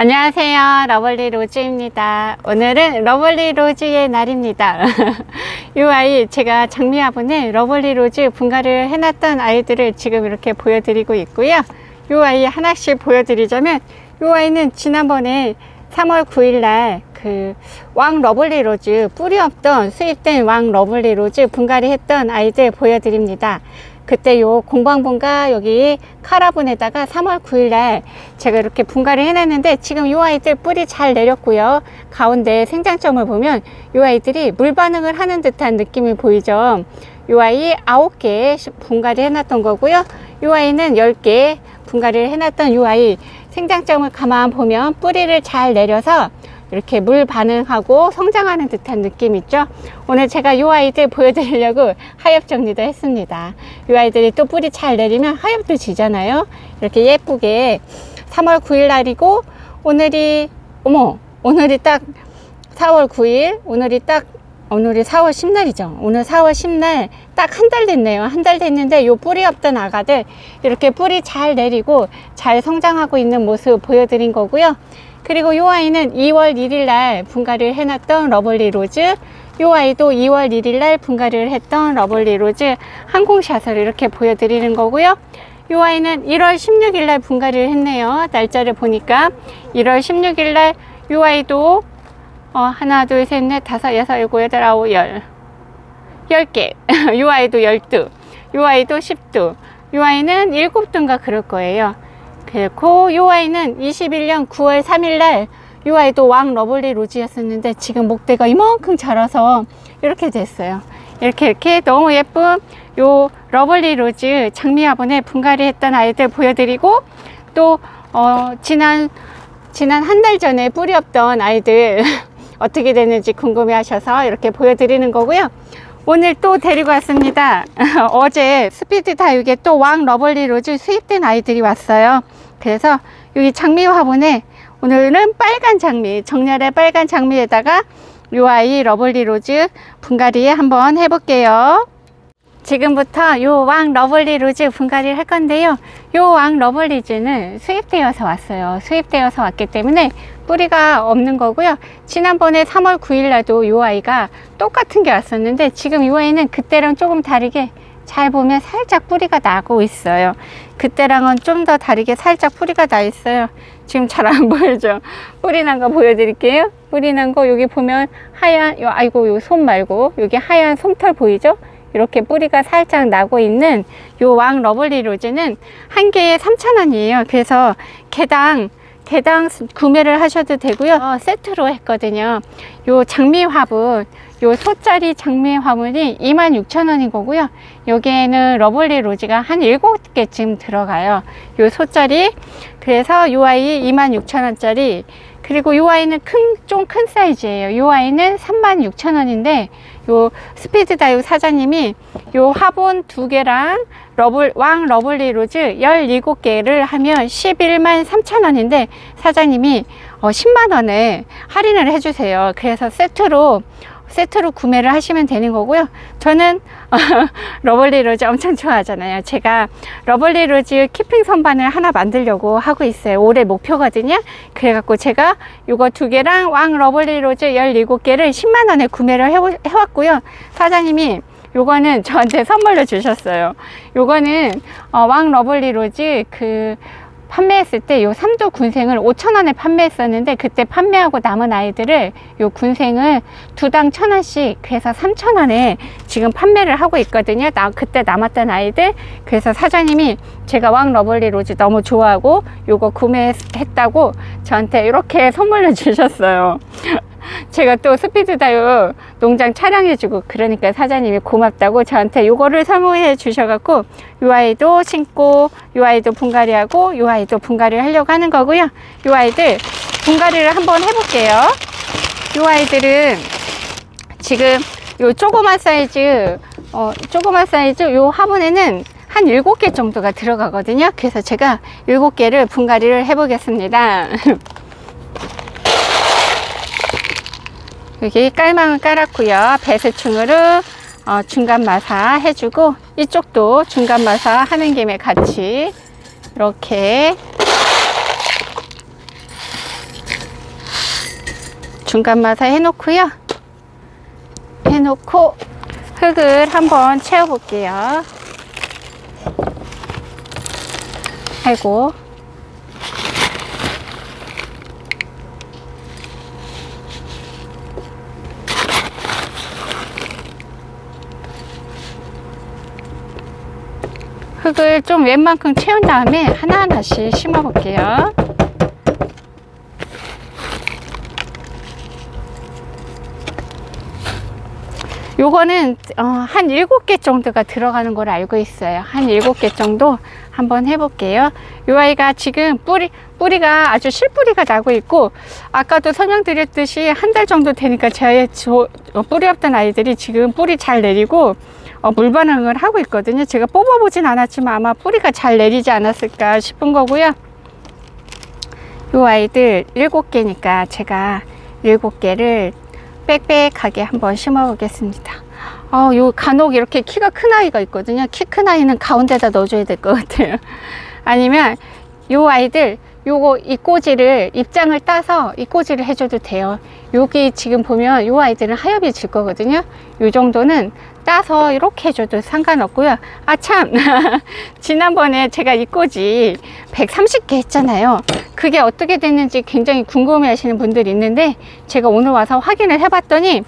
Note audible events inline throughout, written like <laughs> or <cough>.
안녕하세요. 러블리 로즈입니다. 오늘은 러블리 로즈의 날입니다. <laughs> 이 아이 제가 장미 화분에 러블리 로즈 분갈이를 해놨던 아이들을 지금 이렇게 보여드리고 있고요. 이 아이 하나씩 보여드리자면 이 아이는 지난번에 3월 9일 날 그 왕 러블리 로즈 뿌리 없던 수입된 왕 러블리 로즈 분갈이 했던 아이들 보여드립니다. 그때 요 공방분가 여기 카라본에다가 3월 9일 날 제가 이렇게 분갈이 해놨는데 지금 요 아이들 뿌리 잘 내렸고요. 가운데 생장점을 보면 요 아이들이 물 반응을 하는 듯한 느낌이 보이죠. 요 아이 9개 분갈이 해놨던 거고요. 요 아이는 10개 분갈이를 해놨던 요 아이 생장점을 가만 보면 뿌리를 잘 내려서 이렇게 물 반응하고 성장하는 듯한 느낌 있죠? 오늘 제가 이 아이들 보여드리려고 <laughs> 하엽 정리도 했습니다. 이 아이들이 또 뿌리 잘 내리면 하엽도 지잖아요. 이렇게 예쁘게 3월 9일 날이고 오늘이 어머 오늘이 딱 4월 9일 오늘이 딱 오늘이 4월 10날이죠. 오늘 4월 10날 딱 한 달 됐네요. 한 달 됐는데 요 뿌리 없던 아가들 이렇게 뿌리 잘 내리고 잘 성장하고 있는 모습 보여드린 거고요. 그리고 이 아이는 2월 1일 날 분갈이를 해놨던 러블리 로즈 이 아이도 2월 1일 날 분갈이를 했던 러블리 로즈 항공샷을 이렇게 보여드리는 거고요. 이 아이는 1월 16일 날 분갈이를 했네요. 날짜를 보니까 1월 16일 날 이 아이도 어, 하나, 둘, 셋, 넷, 다섯, 여섯, 일곱, 여덟, 아홉, 열. 열 개. <laughs> 이 아이도 열두. 이 아이도 십두. 이 아이는 일곱 두인가 그럴 거예요. 그리고 이 아이는 21년 9월 3일 날, 이 아이도 왕 러블리 로즈였었는데 지금 목대가 이만큼 자라서 이렇게 됐어요. 이렇게 이렇게 너무 예쁜 요 러블리 로즈 장미 화분에 분갈이 했던 아이들 보여드리고 또 어, 지난 지난 한 달 전에 뿌리 없던 아이들 <laughs> 어떻게 됐는지 궁금해 하셔서 이렇게 보여드리는 거고요. 오늘 또 데리고 왔습니다. <laughs> 어제 스피드 다육에 또 왕 러블리 로즈 수입된 아이들이 왔어요. 그래서 여기 장미 화분에 오늘은 빨간 장미, 정렬의 빨간 장미에다가 요 아이 러블리 로즈 분갈이 한번 해볼게요. 지금부터 요 왕 러블리 로즈 분갈이를 할 건데요. 요 왕 러블리즈는 수입되어서 왔어요. 수입되어서 왔기 때문에 뿌리가 없는 거고요. 지난번에 3월 9일 날도 요 아이가 똑같은 게 왔었는데 지금 요 아이는 그때랑 조금 다르게 잘 보면 살짝 뿌리가 나고 있어요. 그때랑은 좀 더 다르게 살짝 뿌리가 나 있어요. 지금 잘 안 보이죠? 뿌리 난 거 보여드릴게요. 뿌리 난 거 여기 보면 하얀, 요, 아이고, 요 손 말고 여기 하얀 솜털 보이죠? 이렇게 뿌리가 살짝 나고 있는 요 왕 러블리 로즈는 한 개에 3,000원이에요. 그래서 개당 개당 구매를 하셔도 되고요. 어, 세트로 했거든요. 요 장미 화분, 요 소짜리 장미 화분이 26,000원인 거고요. 여기에는 러블리 로즈가 한 7개쯤 들어가요. 요 소짜리. 그래서 요 아이 26,000원짜리. 그리고 요 아이는 큰, 좀 큰 사이즈예요. 요 아이는 36,000원인데, 요 스피드 다육 사장님이 요 화분 두 개랑 러블, 왕 러블리 로즈 17개를 하면 11만 3천원인데 사장님이 어, 10만원에 할인을 해주세요. 그래서 세트로 세트로 구매를 하시면 되는 거고요. 저는 <laughs> 러블리 로즈 엄청 좋아하잖아요. 제가 러블리 로즈 키핑 선반을 하나 만들려고 하고 있어요. 올해 목표거든요. 그래갖고 제가 이거 두 개랑 왕 러블리 로즈 17개를 10만원에 구매를 해보, 해왔고요. 사장님이 요거는 저한테 선물로 주셨어요. 요거는 어, 왕 러블리 로즈 그 판매했을 때요 삼도 군생을 5천원에 판매했었는데 그때 판매하고 남은 아이들을 요 군생을 두 당 천원씩 그래서 3천원에 지금 판매를 하고 있거든요. 나 그때 남았던 아이들 그래서 사장님이 제가 왕 러블리 로즈 너무 좋아하고 요거 구매했다고 저한테 이렇게 선물로 <laughs> 주셨어요. 제가 또 스피드 다육 농장 촬영해주고 그러니까 사장님이 고맙다고 저한테 요거를 선물해 주셔갖고 요 아이도 신고 요 아이도 분갈이하고 요 아이도 분갈이 하려고 하는 거고요. 요 아이들 분갈이를 한번 해볼게요. 요 아이들은 지금 요 조그만 사이즈 어 조그만 사이즈 요 화분에는 한 7개 정도가 들어가거든요. 그래서 제가 7개를 분갈이를 해보겠습니다. <laughs> 여기 깔망을 깔았고요. 배수충으로 어, 중간 마사 해주고 이쪽도 중간 마사 하는 김에 같이 이렇게 중간 마사 해놓고요. 해놓고 흙을 한번 채워볼게요. 아이고. 흙을 좀 웬만큼 채운 다음에 하나하나씩 심어 볼게요. 요거는 어, 한 7개 정도가 들어가는 걸 알고 있어요. 한 7개 정도 한번 해볼게요. 요 아이가 지금 뿌리, 뿌리가 아주 실뿌리가 나고 있고 아까도 설명드렸듯이 한 달 정도 되니까 제 저, 어, 뿌리 없던 아이들이 지금 뿌리 잘 내리고 어, 물 반응을 하고 있거든요. 제가 뽑아보진 않았지만 아마 뿌리가 잘 내리지 않았을까 싶은 거고요. 요 아이들 7개니까 제가 7개를 빽빽하게 한번 심어 보겠습니다. 어, 요 간혹 이렇게 키가 큰 아이가 있거든요. 키 큰 아이는 가운데다 넣어줘야 될 것 같아요. <laughs> 아니면 요 아이들 요거 이 꼬지를 입장을 따서 이 꼬지를 해줘도 돼요. 여기 지금 보면 요 아이들은 하엽이 질 거거든요. 요 정도는 따서 이렇게 해줘도 상관없고요. 아 참 <laughs> 지난번에 제가 이 꼬지 130개 했잖아요. 그게 어떻게 됐는지 굉장히 궁금해 하시는 분들이 있는데 제가 오늘 와서 확인을 해 봤더니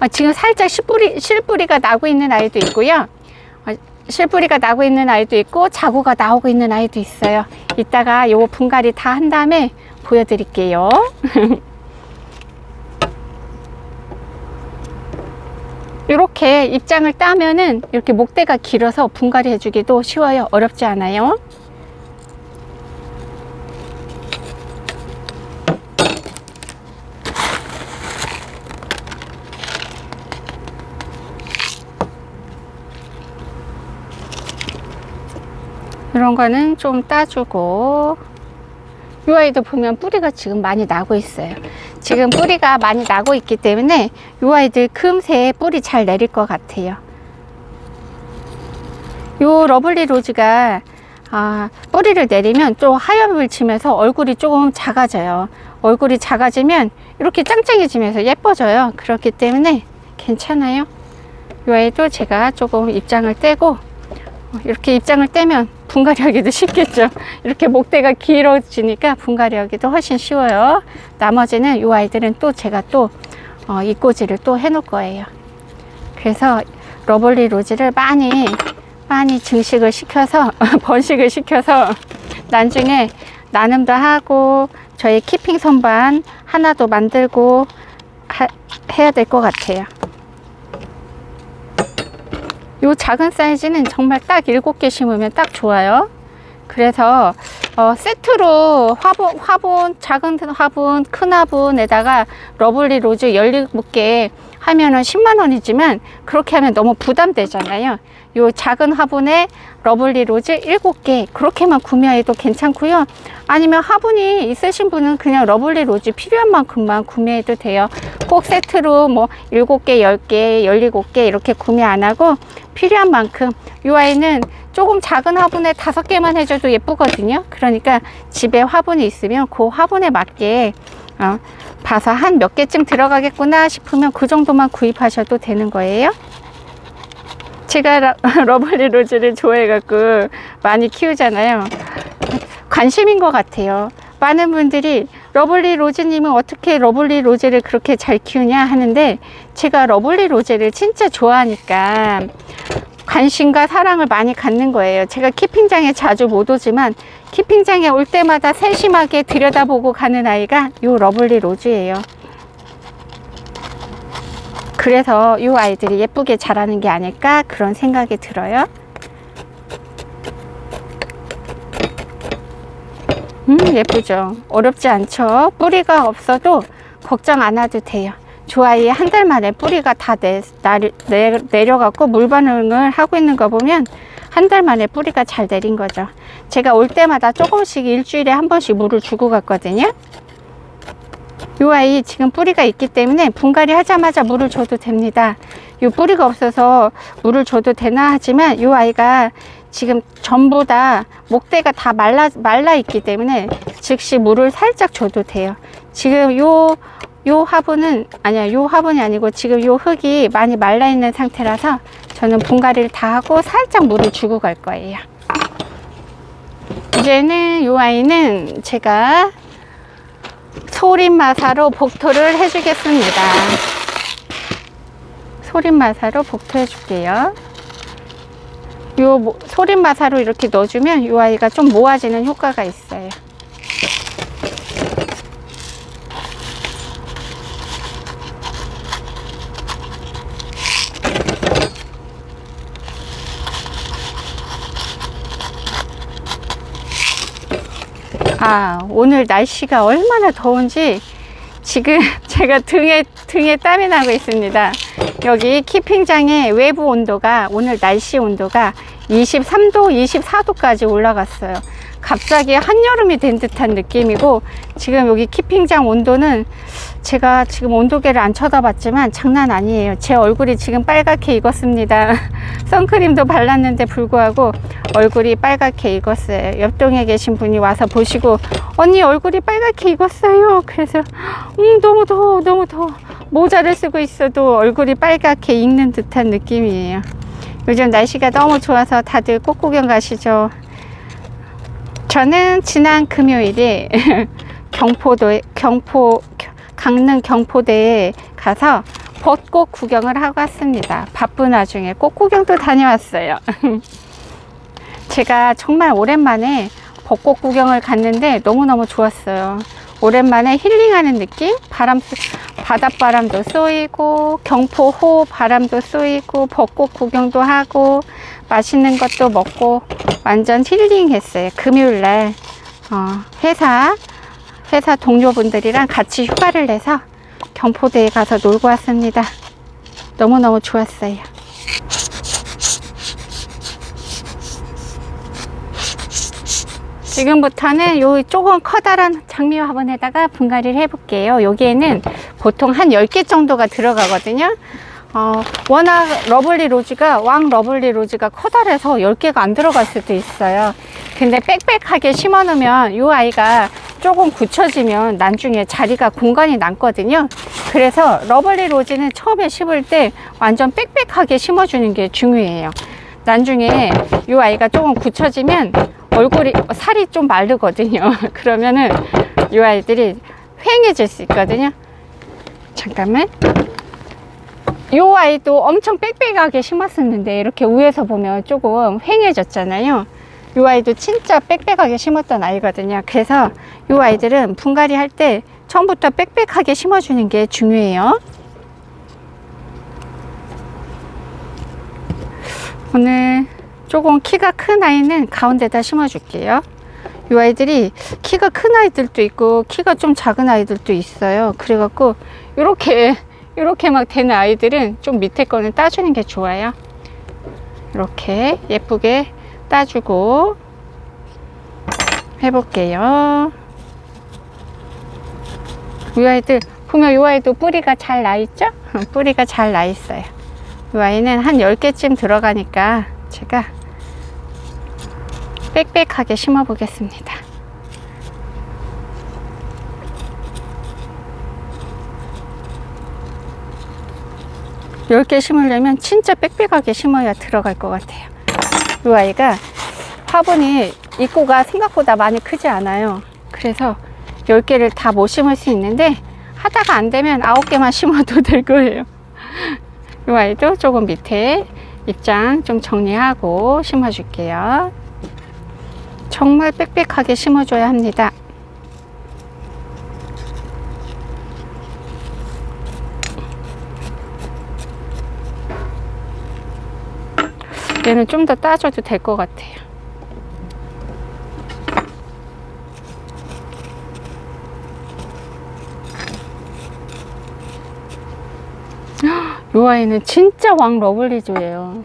어, 지금 살짝 실뿌리, 실뿌리가 나고 있는 아이도 있고요. 어, 실뿌리가 나고 있는 아이도 있고 자구가 나오고 있는 아이도 있어요. 이따가 요 분갈이 다 한 다음에 보여드릴게요. <laughs> 이렇게 입장을 따면은 이렇게 목대가 길어서 분갈이 해주기도 쉬워요. 어렵지 않아요. 이런 거는 좀 따주고 이 아이도 보면 뿌리가 지금 많이 나고 있어요 지금 뿌리가 많이 나고 있기 때문에 이 아이들 금세 뿌리 잘 내릴 것 같아요. 이 러블리 로즈가 아, 뿌리를 내리면 좀 하염을 치면서 얼굴이 조금 작아져요. 얼굴이 작아지면 이렇게 짱짱해지면서 예뻐져요. 그렇기 때문에 괜찮아요. 이 아이도 제가 조금 입장을 떼고 이렇게 입장을 떼면 분갈이 하기도 쉽겠죠. 이렇게 목대가 길어지니까 분갈이 하기도 훨씬 쉬워요. 나머지는 이 아이들은 또 제가 또 어, 이꼬지를 또 해놓을 거예요. 그래서 러블리 로즈를 많이 많이 증식을 시켜서 <laughs> 번식을 시켜서 나중에 나눔도 하고 저희 키핑 선반 하나도 만들고 하, 해야 될 것 같아요. 요 작은 사이즈는 정말 딱 7개 심으면 딱 좋아요. 그래서 어, 세트로 화분, 화분, 작은 화분, 큰 화분에다가 러블리 로즈 17개 하면은 10만 원이지만 그렇게 하면 너무 부담되잖아요. 요 작은 화분에 러블리 로즈 7개 그렇게만 구매해도 괜찮고요. 아니면 화분이 있으신 분은 그냥 러블리 로즈 필요한 만큼만 구매해도 돼요. 꼭 세트로 뭐 7개, 10개, 17개 이렇게 구매 안 하고 필요한 만큼 이 아이는 조금 작은 화분에 다섯 개만 해줘도 예쁘거든요. 그러니까 집에 화분이 있으면 그 화분에 맞게 어, 봐서 한 몇 개쯤 들어가겠구나 싶으면 그 정도만 구입하셔도 되는 거예요. 제가 러, <laughs> 러블리 로즈를 좋아해갖고 많이 키우잖아요. 관심인 것 같아요. 많은 분들이 러블리 로즈님은 어떻게 러블리 로즈를 그렇게 잘 키우냐 하는데 제가 러블리 로즈를 진짜 좋아하니까 관심과 사랑을 많이 갖는 거예요. 제가 키핑장에 자주 못 오지만 키핑장에 올 때마다 세심하게 들여다보고 가는 아이가 요 러블리 로즈예요. 그래서 이 아이들이 예쁘게 자라는 게 아닐까 그런 생각이 들어요. 음, 예쁘죠? 어렵지 않죠? 뿌리가 없어도 걱정 안 해도 돼요. 좋아이 한 달 만에 뿌리가 다 내, 내, 내려갖고 물 반응을 하고 있는 거 보면 한 달 만에 뿌리가 잘 내린 거죠. 제가 올 때마다 조금씩 일주일에 한 번씩 물을 주고 갔거든요. 이 아이 지금 뿌리가 있기 때문에 분갈이 하자마자 물을 줘도 됩니다. 이 뿌리가 없어서 물을 줘도 되나 하지만 이 아이가 지금 전부 다 목대가 다 말라, 말라 있기 때문에 즉시 물을 살짝 줘도 돼요. 지금 요, 요 화분은 아니야 요 화분이 아니고 지금 요 흙이 많이 말라 있는 상태라서 저는 분갈이를 다 하고 살짝 물을 주고 갈 거예요. 이제는 요 아이는 제가 소림마사로 복토를 해주겠습니다. 소림마사로 복토해 줄게요. 요 모- 소림마사로 이렇게 넣어주면 요 아이가 좀 모아지는 효과가 있어요. 아, 오늘 날씨가 얼마나 더운지 지금 <laughs> 제가 등에, 등에 땀이 나고 있습니다. 여기 키핑장의 외부 온도가 오늘 날씨 온도가 23도, 24도까지 올라갔어요. 갑자기 한여름이 된 듯한 느낌이고 지금 여기 키핑장 온도는 제가 지금 온도계를 안 쳐다봤지만 장난 아니에요. 제 얼굴이 지금 빨갛게 익었습니다. <laughs> 선크림도 발랐는데 불구하고 얼굴이 빨갛게 익었어요. 옆동에 계신 분이 와서 보시고 언니 얼굴이 빨갛게 익었어요. 그래서 음 너무 더워 너무 더워 모자를 쓰고 있어도 얼굴이 빨갛게 익는 듯한 느낌이에요. 요즘 날씨가 너무 좋아서 다들 꽃구경 가시죠. 저는 지난 금요일에 <laughs> 경포도 경포 강릉 경포대에 가서 벚꽃 구경을 하고 왔습니다. 바쁜 와중에 꽃 구경도 다녀왔어요. <laughs> 제가 정말 오랜만에 벚꽃 구경을 갔는데 너무너무 좋았어요. 오랜만에 힐링하는 느낌? 바람, 바닷바람도 쏘이고, 경포호 바람도 쏘이고, 벚꽃 구경도 하고, 맛있는 것도 먹고, 완전 힐링했어요. 금요일 날, 어, 회사, 회사 동료분들이랑 같이 휴가를 내서 경포대에 가서 놀고 왔습니다. 너무너무 좋았어요. 지금부터는 요 조금 커다란 장미 화분에다가 분갈이를 해볼게요. 여기에는 보통 한 10개 정도가 들어가거든요. 어, 워낙 러블리 로즈가, 왕 러블리 로즈가 커다래서 10개가 안 들어갈 수도 있어요. 근데 빽빽하게 심어 놓으면 이 아이가 조금 굳혀지면 나중에 자리가 공간이 남거든요. 그래서 러블리 로즈는 처음에 심을 때 완전 빽빽하게 심어 주는 게 중요해요. 나중에 이 아이가 조금 굳혀지면 얼굴이 살이 좀 마르거든요. <laughs> 그러면은 이 아이들이 휑해질 수 있거든요. 잠깐만. 이 아이도 엄청 빽빽하게 심었었는데 이렇게 위에서 보면 조금 휑해졌잖아요. 이 아이도 진짜 빽빽하게 심었던 아이거든요. 그래서 이 아이들은 분갈이 할 때 처음부터 빽빽하게 심어주는 게 중요해요. 오늘 조금 키가 큰 아이는 가운데다 심어줄게요. 이 아이들이 키가 큰 아이들도 있고 키가 좀 작은 아이들도 있어요. 그래갖고 이렇게 이렇게 막 되는 아이들은 좀 밑에 거는 따주는 게 좋아요. 이렇게 예쁘게 따주고 해볼게요. 이 아이들 보면 이 아이도 뿌리가 잘 나 있죠? 뿌리가 잘 나 있어요. 이 아이는 한 10개쯤 들어가니까 제가 빽빽하게 심어 보겠습니다. 열개 심으려면 진짜 빽빽하게 심어야 들어갈 것 같아요. 이 아이가 화분이 입구가 생각보다 많이 크지 않아요. 그래서 10개를 다 못 심을 수 있는데 하다가 안 되면 9개만 <laughs> 심어도 될 거예요. 이 아이도 조금 밑에 입장 좀 정리하고 심어줄게요. 정말 빽빽하게 심어줘야 합니다. 얘는 좀 더 따줘도 될 것 같아요. 이 아이는 진짜 왕 러블리즈예요.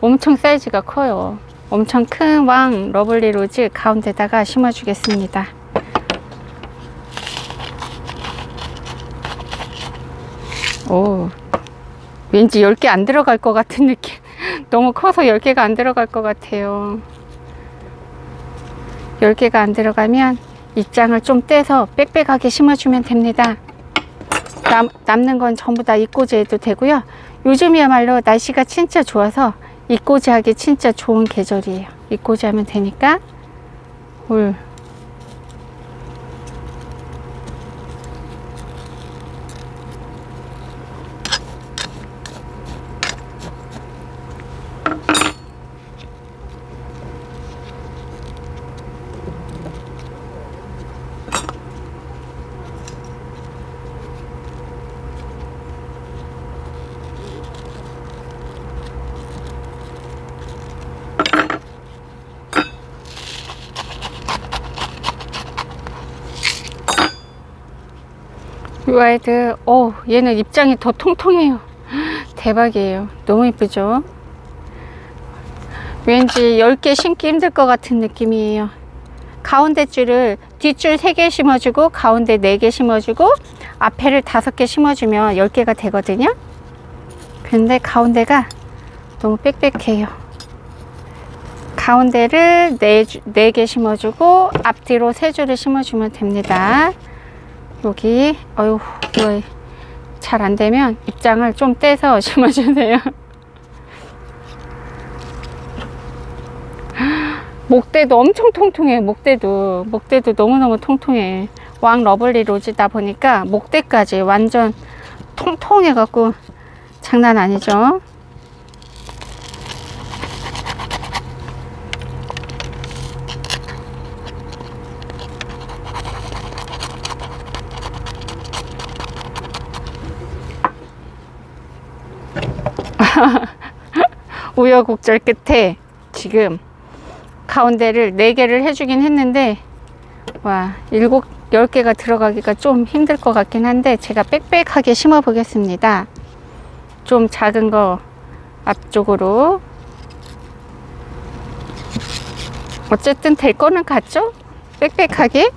엄청 사이즈가 커요. 엄청 큰 왕 러블리 로즈 가운데다가 심어주겠습니다. 오, 왠지 10개 안 들어갈 것 같은 느낌. 너무 커서 10개가 안 들어갈 것 같아요. 10개가 안 들어가면 입장을 좀 떼서 빽빽하게 심어주면 됩니다. 남, 남는 건 전부 다 입고지 해도 되고요. 요즘이야말로 날씨가 진짜 좋아서 입고지 하기 진짜 좋은 계절이에요. 입고지 하면 되니까 올 이 아이들, 어, 얘는 입장이 더 통통해요. 대박이에요. 너무 이쁘죠? 왠지 10개 심기 힘들 것 같은 느낌이에요. 가운데 줄을 뒷줄 3개 심어주고, 가운데 4개 심어주고, 앞에를 5개 심어주면 10개가 되거든요. 근데 가운데가 너무 빽빽해요. 가운데를 4, 4개 심어주고, 앞뒤로 3줄을 심어주면 됩니다. 여기 어휴 이거 잘 안되면 입장을 좀 떼서 <laughs> 심어주세요. 목대도 엄청 통통해 목대도. 목대도 너무너무 통통해. 왕 러블리 로즈다 보니까 목대까지 완전 통통해 갖고 장난 아니죠 <laughs> 우여곡절 끝에 지금 가운데를 4개를 해주긴 했는데 와 일곱 10개가 들어가기가 좀 힘들 것 같긴 한데 제가 빽빽하게 심어 보겠습니다. 좀 작은 거 앞쪽으로. 어쨌든 될 거는 같죠? 빽빽하게?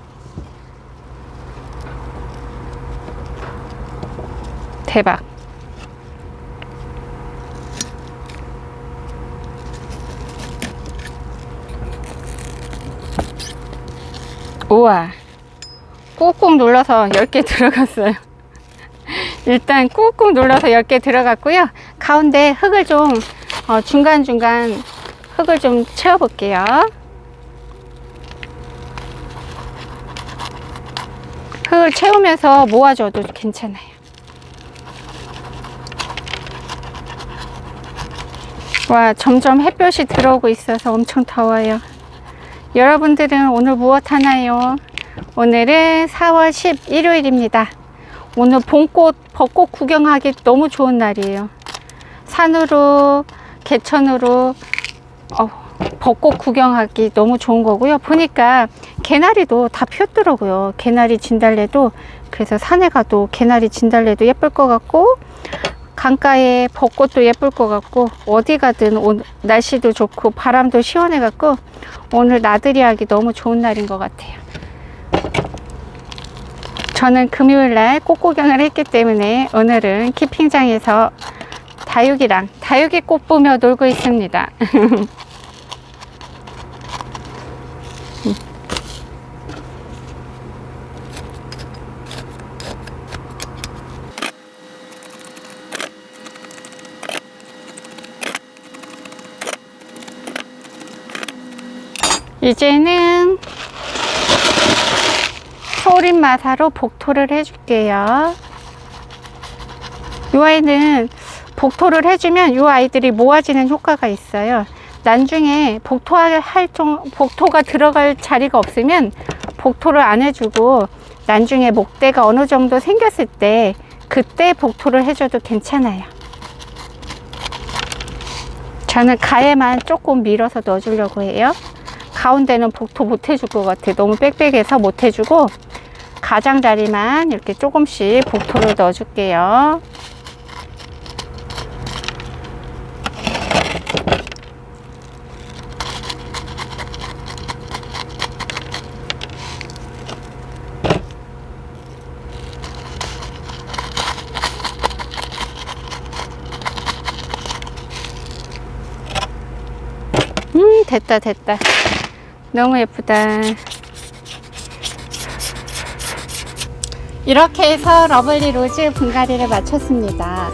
대박 우와. 꾹꾹 눌러서 10개 들어갔어요. <laughs> 일단 꾹꾹 눌러서 10개 들어갔고요. 가운데 흙을 좀 어, 중간중간 흙을 좀 채워 볼게요. 흙을 채우면서 모아줘도 괜찮아요. 와 점점 햇볕이 들어오고 있어서 엄청 더워요 여러분들은 오늘 무엇 하나요? 오늘은 4월 10 일요일입니다. 오늘 봄꽃, 벚꽃 구경하기 너무 좋은 날이에요. 산으로, 개천으로, 어, 벚꽃 구경하기 너무 좋은 거고요. 보니까 개나리도 다 피었더라고요. 개나리 진달래도. 그래서 산에 가도 개나리 진달래도 예쁠 것 같고, 강가에 벚꽃도 예쁠 것 같고 어디 가든 오, 날씨도 좋고 바람도 시원해 갖고 오늘 나들이 하기 너무 좋은 날인 것 같아요. 저는 금요일 날 꽃구경을 했기 때문에 오늘은 키핑장에서 다육이랑 다육이 꽃 보며 놀고 있습니다 <laughs> 이제는 소림 마사로 복토를 해줄게요. 이 아이는 복토를 해주면 이 아이들이 모아지는 효과가 있어요. 나중에 복토할 할 정, 복토가 들어갈 자리가 없으면 복토를 안 해주고 나중에 목대가 어느 정도 생겼을 때 그때 복토를 해줘도 괜찮아요. 저는 가에만 조금 밀어서 넣어주려고 해요. 가운데는 복토 못 해줄 것 같아. 너무 빽빽해서 못 해주고 가장자리만 이렇게 조금씩 복토를 넣어줄게요. 음 됐다 됐다 너무 예쁘다 이렇게 해서 러블리 로즈 분갈이를 마쳤습니다.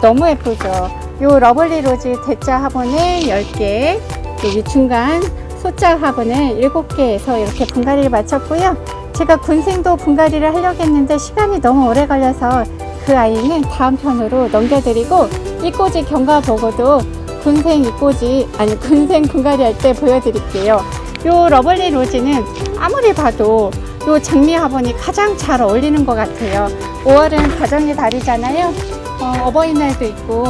너무 예쁘죠? 요 러블리 로즈 대자 화분을 10개, 여기 중간 소자 화분을 7개에서 이렇게 분갈이를 마쳤고요. 제가 군생도 분갈이를 하려고 했는데 시간이 너무 오래 걸려서 그 아이는 다음 편으로 넘겨드리고 이꼬지 경과 보고도 군생 이꼬지 아니 군생 분갈이 할 때 보여드릴게요. 요 러블리 로즈는 아무리 봐도 요 장미 화분이 가장 잘 어울리는 것 같아요. 5월은 가정의 달이잖아요. 어, 버이날도 있고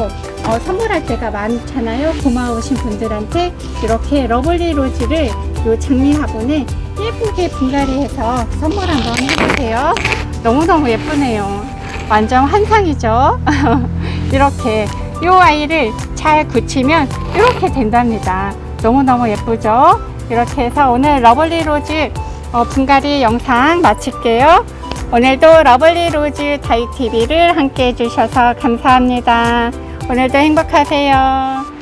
어, 선물할 때가 많잖아요. 고마우신 분들한테 이렇게 러블리 로즈를 요 장미 화분에 예쁘게 분갈이해서 선물 한번 해보세요. 너무너무 예쁘네요. 완전 환상이죠. <laughs> 이렇게 이 아이를 잘 굳히면 이렇게 된답니다. 너무너무 예쁘죠? 이렇게 해서 오늘 러블리 로즈 어, 분갈이 영상 마칠게요. 오늘도 러블리 로즈 다이TV를 함께 해주셔서 감사합니다. 오늘도 행복하세요.